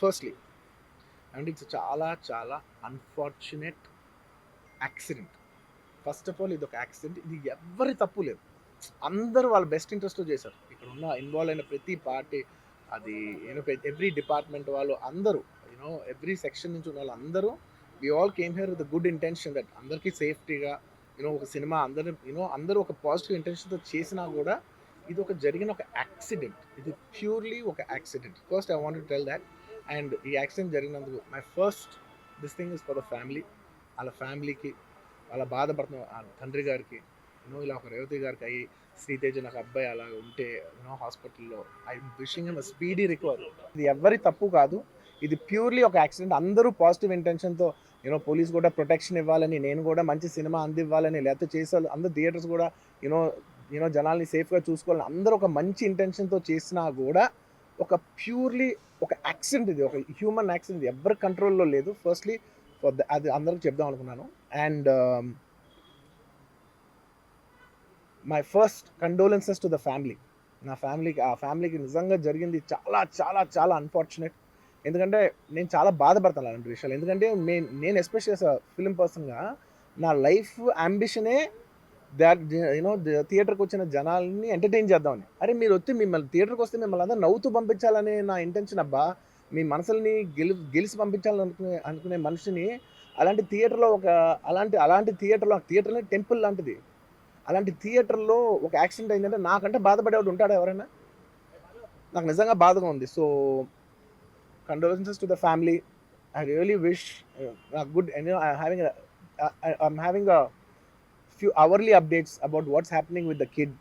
Firstly and it's చాలా చాలా unfortunate accident first of all ఇది ఒక యాక్సిడెంట్ ఇది ఎవరి తప్పు లేదు. అందరూ వాళ్ళ బెస్ట్ ఇంట్రెస్ట్తో చేశారు. ఇక్కడ ఉన్న ఇన్వాల్వ్ అయిన ప్రతి పార్టీ అది యూనో ఎవ్రీ డిపార్ట్మెంట్ వాళ్ళు అందరూ యూనో ఎవ్రీ సెక్షన్ నుంచి ఉన్న వాళ్ళు అందరూ we all came here with good intention that అందరికీ సేఫ్టీగా యూనో ఒక సినిమా అందరూ యూనో అందరూ ఒక పాజిటివ్ ఇంటెన్షన్తో చేసినా కూడా ఇది ఒక జరిగిన ఒక యాక్సిడెంట్ ఇది ప్యూర్లీ ఒక accident first I want tell that and ఈ accident జరిగినందుకు my first this thing is for the family వాళ్ళ ఫ్యామిలీకి వాళ్ళ బాధపడుతున్న తండ్రి గారికి నో ఇలా ఒక రేవతి గారికి అయ్యి శ్రీతేజ నాకు అబ్బాయి అలా ఉంటే నో హాస్పిటల్లో I wishing him speedy recover ఇది ఎవరి తప్పు కాదు. ఇది ప్యూర్లీ ఒక యాక్సిడెంట్ అందరూ పాజిటివ్ ఇంటెన్షన్తో యూనో పోలీస్ కూడా ప్రొటెక్షన్ ఇవ్వాలని నేను కూడా మంచి సినిమా అందివ్వాలని లేకపోతే చేసే అందరు థియేటర్స్ కూడా యూనో యూనో జనాల్ని సేఫ్గా చూసుకోవాలని అందరూ ఒక మంచి ఇంటెన్షన్తో చేసినా కూడా ఒక ప్యూర్లీ ఒక యాక్సిడెంట్ ఇది ఒక హ్యూమన్ యాక్సిడెంట్ ఎవరి కంట్రోల్లో లేదు. ఫస్ట్లీ ఫర్ అది అందరికి చెప్దాం అనుకున్నాను. And my first condolences to the family నా ఫ్యామిలీకి ఆ ఫ్యామిలీకి నిజంగా జరిగింది చాలా చాలా చాలా అన్ఫార్చునేట్ ఎందుకంటే నేను చాలా బాధపడతాను అలాంటి విషయాలు. ఎందుకంటే నేను నేను ఎస్పెషల్ ఫిలిం పర్సన్గా నా లైఫ్ అంబిషనే దాట్ యూనో థియేటర్కి వచ్చిన జనాల్ని ఎంటర్టైన్ చేద్దామని. అరే మీరు వచ్చి మిమ్మల్ని థియేటర్కి వస్తే మిమ్మల్ని అందరూ నవ్వుతూ పంపించాలనే నా ఇంటెన్షన్ అబ్బా. మీ మనసుల్ని గెలి గెలిచి పంపించాలనుకునే అనుకునే మనిషిని అలాంటి థియేటర్లో ఒక అలాంటి అలాంటి థియేటర్లో థియేటర్ని టెంపుల్ లాంటిది. అలాంటి థియేటర్లో ఒక యాక్సిడెంట్ అయిందంటే నాకంటే బాధపడేవాడు ఉంటాడా ఎవరైనా? నాకు నిజంగా బాధగా ఉంది. So condolences to the family I really wish good having I having a few hourly updates about what's happening with the kid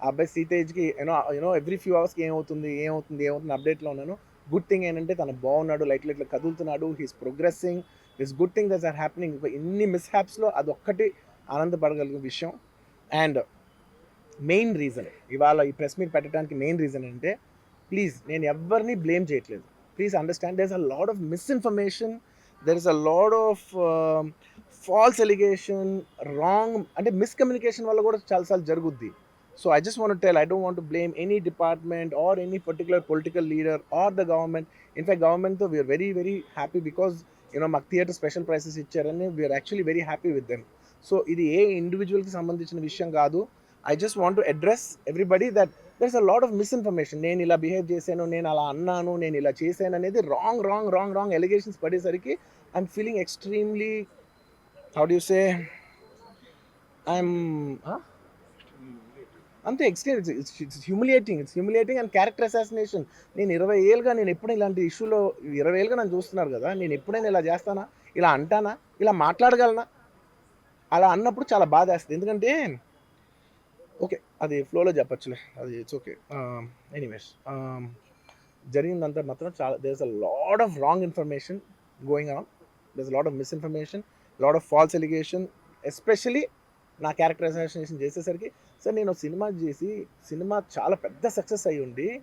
ఆ అబ్బాయి సీతేజ్కి you know you know every few అవర్స్కి ఏమవుతుంది ఏమవుతుంది ఏమవుతుంది అప్డేట్లో ఉన్నాను. గుడ్ థింగ్ ఏంటంటే తను బాగున్నాడు లైట్ లైట్లో కదులుతున్నాడు he's progressing this good thing these are happening ఇన్ని మిస్ హ్యాప్స్లో అదొక్కటి ఆనందపడగలిగే విషయం. అండ్ మెయిన్ రీజన్ ఇవాళ ఈ ప్రెస్ మీట్ పెట్టడానికి మెయిన్ రీజన్ అంటే ప్లీజ్ నేను ఎవరిని బ్లేమ్ చేయట్లేదు. Please understand there is a lot of misinformation there is a lot of false allegation wrong అంటే మిస్కమ్యూనికేషన్ వల్ల కూడా చాలాసార్లు జరుగుద్ది. So I just want tell I don't want blame any department or any particular political leader or the government in fact గవర్నమెంట్తో we are very very happy because you know మాకు theatre special prices ఇచ్చారని we are actually very happy with them so ఇది ఏ ఇండివిజువల్కి సంబంధించిన విషయం కాదు. I just want to address everybody that there is a lot of misinformation నేను ఇలా బిహేవ్ చేశాను నేను అలా అన్నాను నేను ఇలా చేశాను అనేది wrong wrong wrong wrong allegations పడేసరికి I'm feeling extremely how do say I'm అంతే extreme it's humiliating it's humiliating and character assassination నేను ఇరవై ఏళ్ళుగా నేను ఎప్పుడైనా ఇలాంటి ఇష్యూలో ఇరవై ఏళ్ళుగా నన్ను చూస్తున్నారు కదా నేను ఎప్పుడైనా ఇలా చేస్తానా? ఇలా అంటానా? ఇలా మాట్లాడగలనా? అలా అన్నప్పుడు చాలా బాధ వేస్తుంది. ఎందుకంటే ఓకే అది ఫ్లోలో చెప్పచ్చులే అది ఇట్స్ ఓకే ఎనీవేస్ జరిగిందంతా మాత్రం చాలా there is a lot of wrong information going on there is lot of misinformation lot of false allegation especially నా క్యారెక్టర్ చేసేసరికి. సార్ నేను సినిమా చేసి సినిమా చాలా పెద్ద సక్సెస్ అయ్యి ఉండి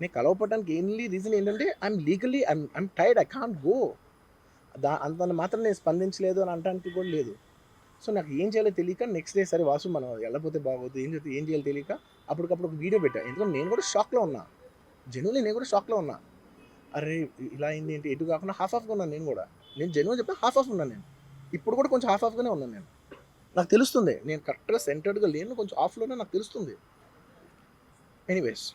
నేను కలవపడడానికి ఎన్లీ రీజన్ ఏంటంటే I'm legally I'm I'm tired I can't go దా అంత మాత్రం నేను స్పందించలేదు అని అంటానికి కూడా లేదు. సో నాకు ఏం చేయాలో తెలియక నెక్స్ట్ డే సరే వాసు మనం వెళ్ళపోతే బాగోదు ఏం చేస్తే ఏం చేయాలో తెలియక అప్పటికప్పుడు ఒక వీడియో పెట్టా. ఎందుకంటే నేను కూడా షాక్లో ఉన్నా. జెన్యున్లీ నేను కూడా షాక్లో ఉన్నా. అరే ఇలా అయింది ఏంటి? ఎటు కాకుండా హాఫ్ ఆఫ్గా ఉన్నాను నేను కూడా. నేను జెన్యున్ చెప్పి హాఫ్ ఆఫ్ ఉన్నాను నేను. ఇప్పుడు కూడా కొంచెం హాఫ్ ఆఫ్గానే ఉన్నాను నేను. నాకు తెలుస్తుంది. నేను కరెక్ట్గా సెంటర్డ్గా లేను కొంచెం ఆఫ్లోనే నాకు తెలుస్తుంది. ఎనీవేస్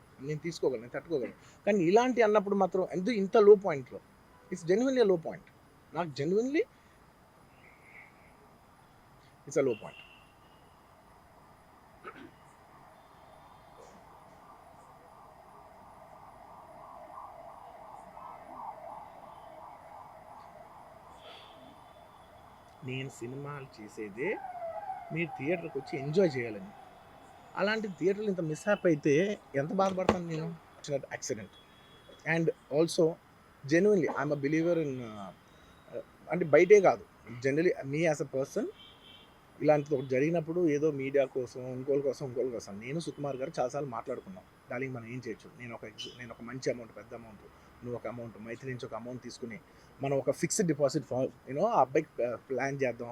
నేను తీసుకోగలను నేను తట్టుకోగలను. కానీ ఇలాంటి అన్నప్పుడు మాత్రం ఎంత ఇంత లో పాయింట్లో ఇట్స్ జెన్యున్లీ లో పాయింట్ నాకు genuinely it's a low point నేను సినిమాలు చేసేదే మీరు థియేటర్కి వచ్చి ఎంజాయ్ చేయాలని. అలాంటి థియేటర్లు ఇంత మిస్హాప్ అయితే ఎంత బాధపడతాను నేను? Accident and also genuinely I'm a believer in అంటే బయటే కాదు. Generally me as a person ఇలాంటిది ఒకటి జరిగినప్పుడు ఏదో మీడియా కోసం ఇంకోళ్ళ కోసం ఇంకోళ్ళ కోసం నేను సుకుమార్ గారు చాలాసార్లు మాట్లాడుకున్నాం. దానికి మనం ఏం చేయొచ్చు? నేను ఒక నేను ఒక మంచి అమౌంట్ పెద్ద అమౌంట్ నువ్వు ఒక అమౌంట్ మైత్రి నుంచి ఒక అమౌంట్ తీసుకుని మనం ఒక ఫిక్స్డ్ డిపాజిట్ యూనో ఆ అబ్బాయికి uh, ప్లాన్ చేద్దాం.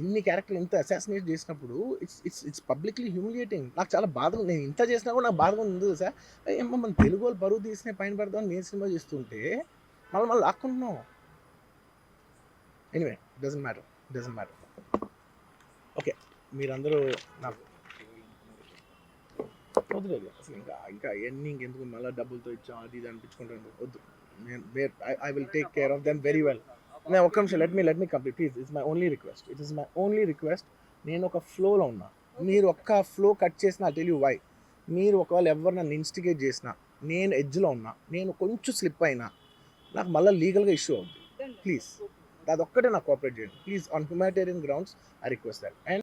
ఇన్ని క్యారెక్టర్లు ఇంత అసాసినేట్ చేసినప్పుడు it's it's it's publicly humiliating నాకు చాలా బాధగా నేను ఇంత చేసినా కూడా నాకు బాధగా ఉంది సార్ ఏమో మన తెలుగు వాళ్ళు బరువు తీసిన పైన పెడదాం నేను సినిమా చేస్తుంటే మళ్ళీ మళ్ళీ లాక్కుంటున్నాం. Anyway doesn't matter doesn't matter okay మీరందరూ నాకు వద్దులేదు అసలు ఇంకా ఇంకా అవన్నీ ఇంకెందుకు? మళ్ళీ డబ్బులతో ఇచ్చాం అది ఇది అనిపించుకుంటాను వద్దు. నేను I will take care of them very well నేను ఒక్క నిమిషం let me let me complete please it's my only request it is my only request నేను ఒక ఫ్లోలో ఉన్నా. మీరు ఒక్క ఫ్లో కట్ చేసిన టెల్ యూ వై మీరు ఒకవేళ ఎవరు నన్ను ఇన్స్టిగేట్ చేసినా నేను ఎడ్జ్లో ఉన్నా నేను కొంచెం స్లిప్ అయినా నాకు మళ్ళీ లీగల్గా ఇష్యూ అవుతుంది ప్లీజ్ అదొక్కటే నాకు కోఆపరేట్ చేయండి. Please on humanitarian grounds I request that and